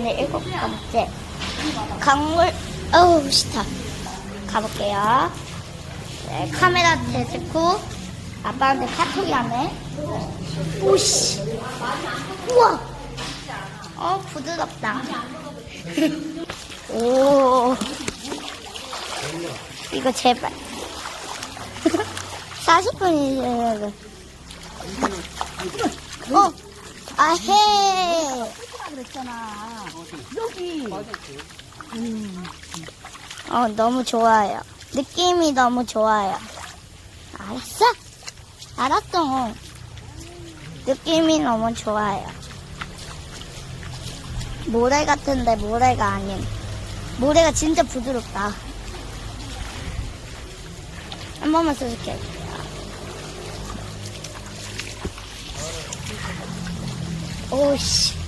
오늘 일곱 번째 강물 어우 싫다. 가볼게요. 네, 카메라 대놓고 아빠한테 카톡이 하네. 오씨. 우와. 어 부드럽다. 오. 이거 제발. 40분이에요 어 아해 그랬잖아. 여기. 어, 너무 좋아요. 느낌이 너무 좋아요. 알았어? 알았어. 느낌이 너무 좋아요. 모래 같은데 모래가 아닌. 모래가 진짜 부드럽다. 한 번만 써줄게. 오씨,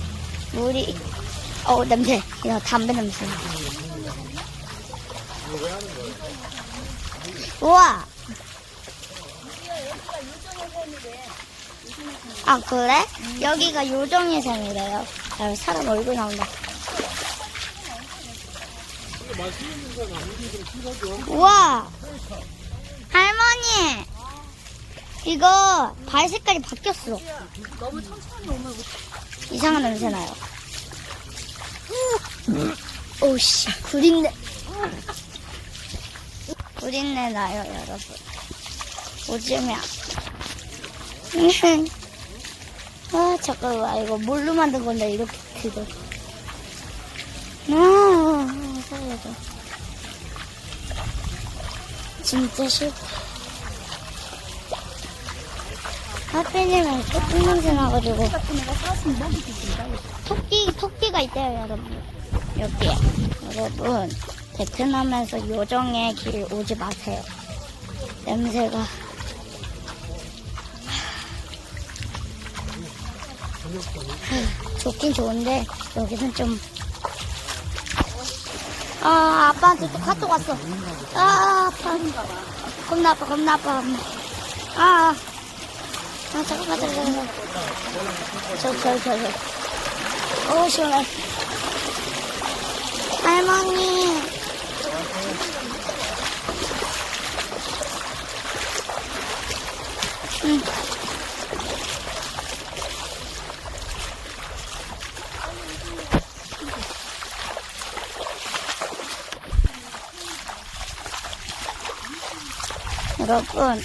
물이, 어 냄새. 야, 담배 냄새. 우와. 아 그래? 여기가 요정의 섬이래요. 야, 사람 얼굴 나온다. 우와. 할머니. 이거 발 색깔이 바뀌었어. 너무 천천히 오면 이상한 냄새 나요. 오씨, 구린내. 구린내 나요, 여러분. 오지면. 아, 잠깐만, 이거 뭘로 만든 건데, 이렇게 들어. 아, 살려줘. 진짜 싫다. 하필이면 토끼 냄새 나가지고. 토끼, 토끼가 있대요, 여러분. 여기에. 여러분, 베트남에서 요정의 길 오지 마세요. 냄새가. 하, 좋긴 좋은데, 여기는 좀. 아, 아빠한테 또 카톡 왔어. 아, 아파. 겁나 아파, 겁나 아파. 아, 아, 잠깐만, 잠깐만. 저, 저, 저, 저. 오, 시원해. 할머니. 응. 여러분,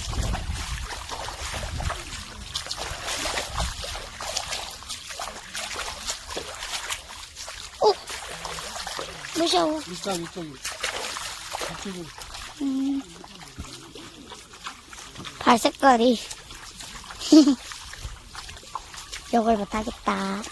무서워. 이쪽 이쪽이 이쪽이 음. 발 색깔이 이걸 못하겠다.